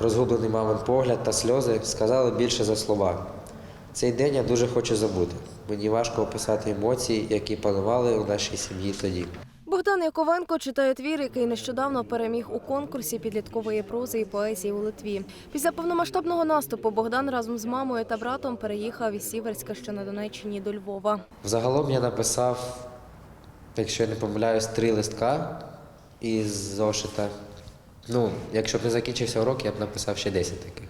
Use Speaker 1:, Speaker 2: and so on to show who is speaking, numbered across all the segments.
Speaker 1: розгублений мамин погляд та сльози сказали більше за слова. Цей день я дуже хочу забути. Мені важко описати емоції, які панували у нашій сім'ї тоді.
Speaker 2: Богдан Яковенко читає твір, який нещодавно переміг у конкурсі підліткової прози і поезії у Литві. Після повномасштабного наступу Богдан разом з мамою та братом переїхав із Сіверська, що на Донеччині, до Львова.
Speaker 1: Взагалом я написав, якщо я не помиляюсь, три листка із зошита. Ну, якщо б не закінчився урок, я б написав ще 10 таких.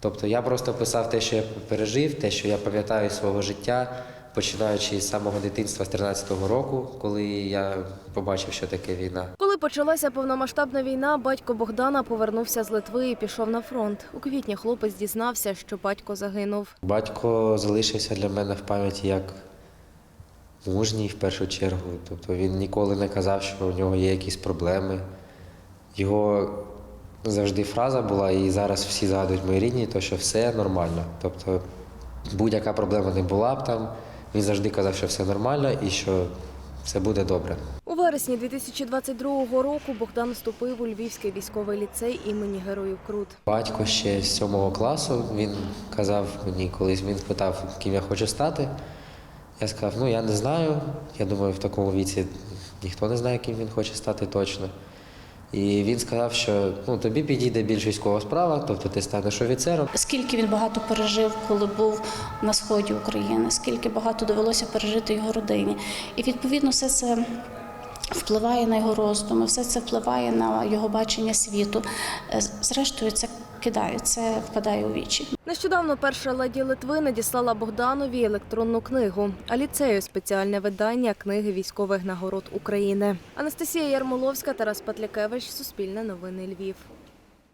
Speaker 1: Тобто я просто писав те, що я пережив, те, що я пам'ятаю з свого життя, починаючи з самого дитинства з 13-го року, коли я побачив, що таке війна.
Speaker 2: Коли почалася повномасштабна війна, батько Богдана повернувся з Литви і пішов на фронт. У квітні хлопець дізнався, що батько загинув.
Speaker 1: Батько залишився для мене в пам'яті як мужній в першу чергу. Тобто він ніколи не казав, що у нього є якісь проблеми. Його завжди фраза була, і зараз всі згадують мої рідні, то що все нормально. Тобто будь-яка проблема не була б там. Він завжди казав, що все нормально і що все буде добре.
Speaker 2: У вересні 2022 року Богдан вступив у Львівський військовий ліцей імені Героїв Крут.
Speaker 1: Батько ще з сьомого класу він казав мені колись, він питав, ким я хочу стати. Я сказав, ну я не знаю. Я думаю, в такому віці ніхто не знає, ким він хоче стати точно. І він сказав, що ну, тобі підійде більш військова справа, тобто ти станеш офіцером.
Speaker 3: Скільки він багато пережив, коли був на сході України, скільки багато довелося пережити його родині. І відповідно все це впливає на його роздуми, все це впливає на його бачення світу. Е, Зрештою, це кидає, це впадає у вічі.
Speaker 2: Нещодавно перша леді Литви надіслала Богданові електронну книгу, а ліцею спеціальне видання книги військових нагород України. Анастасія Ярмоловська, Тарас Патлякевич, Суспільне новини Львів.